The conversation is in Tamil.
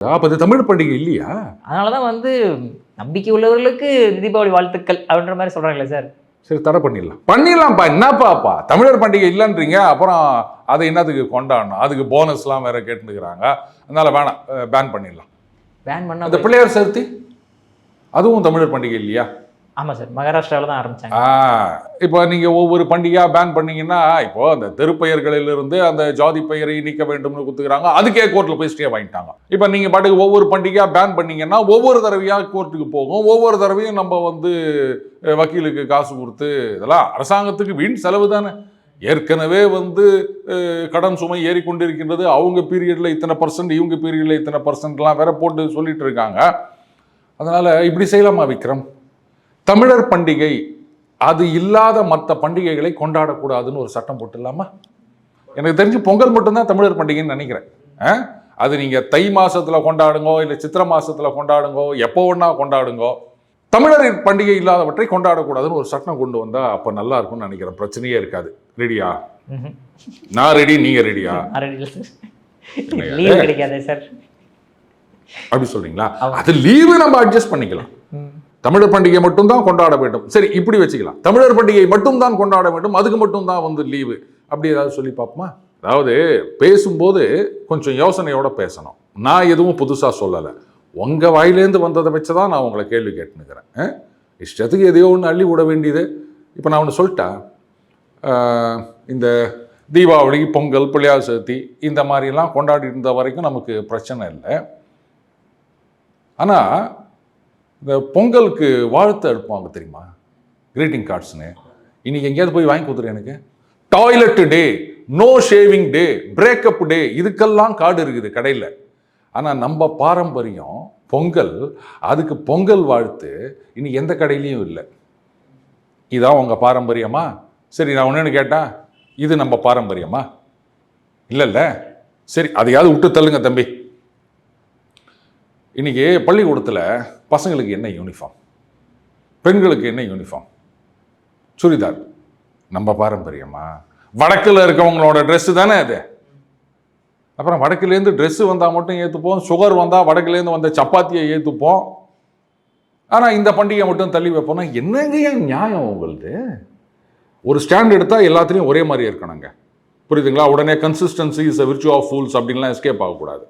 அப்போ தமிழ் பண்டிகை இல்லையா? அதனால தான் வந்து நம்பிக்கை உள்ளவர்களுக்கு தீபாவளி வாழ்த்துக்கள் அப்படின்ற மாதிரி சொல்கிறாங்களே சார். சரி தடை பண்ணிடலாம். பண்ணிடலாம்ப்பா என்னப்பாப்பா? தமிழர் பண்டிகை இல்லைன்றீங்க அப்புறம் அதை என்னத்துக்கு கொண்டாடணும்? அதுக்கு போனஸ்லாம் வேற கேட்டுக்கிறாங்க அதனால வேணாம் பேன் பண்ணிடலாம். பேன் அந்த பண்ண பிள்ளையார் சதுர்த்தி அதுவும் தமிழர் பண்டிகை இல்லையா? ஆமாம் சார் மகாராஷ்டிராவில் தான் ஆரம்பித்தாங்க ஆ இப்போ நீங்கள் ஒவ்வொரு பண்டிகையாக பேன் பண்ணீங்கன்னா இப்போ அந்த தெருப்பெயர்களிலிருந்து அந்த ஜாதி பெயரை நீக்க வேண்டும்னு கொடுத்துக்கிறாங்க அதுக்கே கோர்ட்டில் போய் ஸ்டே வாங்கிட்டாங்க. இப்போ நீங்கள் பாட்டுக்கு ஒவ்வொரு பண்டிகையாக பேன் பண்ணீங்கன்னா ஒவ்வொரு தடவையாக கோர்ட்டுக்கு போகும். ஒவ்வொரு தடவையும் நம்ம வந்து வக்கீலுக்கு காசு கொடுத்து இதெல்லாம் அரசாங்கத்துக்கு வீண் செலவு தானே. ஏற்கனவே வந்து கடன் சுமை ஏறிக்கொண்டிருக்கின்றது அவங்க பீரியடில் இத்தனை பர்சன்ட் இவங்க பீரியடில் இத்தனை பர்சன்ட்லாம் வேற போட்டு சொல்லிட்டு இருக்காங்க. அதனால் இப்படி செய்யலாமா விக்ரம்? தமிழர் பண்டிகை அது இல்லாத மற்ற பண்டிகைகளை கொண்டாடக்கூடாதுன்னு ஒரு சட்டம் போட்டுடலாமா? எனக்கு தெரிஞ்சு பொங்கல் மட்டும்தான் தமிழர் பண்டிகைன்னு நினைக்கிறேன்? அது நீங்கள் தை மாசத்துல கொண்டாடுங்கோ இல்லை சித்திரை மாசத்துல கொண்டாடுங்கோ எப்போ ஒன்றா கொண்டாடுங்கோ தமிழர் பண்டிகை இல்லாதவற்றை கொண்டாடக்கூடாதுன்னு ஒரு சட்டம் கொண்டு வந்தா அப்போ நல்லா இருக்கும்னு நினைக்கிறேன். பிரச்சனையே இருக்காது. ரெடியா. நான் ரெடி நீங்க ரெடியா அப்படி சொல்றீங்களா. அது லீவு நம்ம அட்ஜஸ்ட் பண்ணிக்கலாம். தமிழர் பண்டிகை மட்டும்தான் கொண்டாட வேண்டும். சரி இப்படி வச்சுக்கலாம். தமிழர் பண்டிகை மட்டும்தான் கொண்டாட வேண்டும். அதுக்கு மட்டும்தான் வந்து லீவு. அப்படி ஏதாவது சொல்லி பார்ப்போமா? அதாவது பேசும்போது கொஞ்சம் யோசனையோடு பேசணும். நான் எதுவும் புதுசாக சொல்லலை. உங்கள் வாயிலேருந்து வந்ததை வச்சு தான் நான் உங்களை கேள்வி கேட்டுனுக்கிறேன் இஷ்டத்துக்கு எதையோ ஒன்று அள்ளி விட வேண்டியது. இப்போ நான் ஒன்று சொல்லிட்டா? இந்த தீபாவளி பொங்கல் பிள்ளையார் சதுர்த்தி இந்த மாதிரிலாம் கொண்டாடி இருந்த வரைக்கும் நமக்கு பிரச்சனை இல்லை. ஆனால் இந்த பொங்கலுக்கு வாழ்த்து அனுப்புவாங்க தெரியுமா? கிரீட்டிங் கார்ட்ஸ்னு இன்னைக்கு எங்கேயாவது போய் வாங்கி கொடுத்துரு எனக்கு. Toilet day no shaving day breakup day இதுக்கெல்லாம் கார்டு இருக்குது கடையில். ஆனால் நம்ம பாரம்பரியம் பொங்கல் அதுக்கு பொங்கல் வாழ்த்து இனி எந்த கடையிலையும் இல்லை. இதான் உங்கள் பாரம்பரியமா? சரி நான் ஒன்று கேட்டேன் இது நம்ம பாரம்பரியமா? இல்லைல்ல. சரி அதையாவது விட்டு தள்ளுங்க தம்பி. இன்னைக்கு பள்ளிக்கூடத்தில் பசங்களுக்கு என்ன யூனிஃபார்ம் பெண்களுக்கு என்ன யூனிஃபார்ம் சுடிதார். நம்ம பாரம்பரியமா? வடக்கில் இருக்கவங்களோட ட்ரெஸ்ஸு தானே அது? அப்புறம் வடக்குலேருந்து ட்ரெஸ்ஸு வந்தால் மட்டும் ஏற்றுப்போம் சுகர் வந்தால் வடக்குலேருந்து வந்த சப்பாத்தியை ஏற்றுப்போம் ஆனால் இந்த பண்டிகை மட்டும் தள்ளி வைப்போம்னா என்னங்க நியாயம் உங்களுது? ஒரு ஸ்டாண்ட் எடுத்தால் எல்லாத்துலேயும் ஒரே மாதிரி இருக்கணுங்க. புரியுதுங்களா? உடனே consistency is a virtue of fools அப்படின்லாம் எஸ்கேப் ஆகக்கூடாது.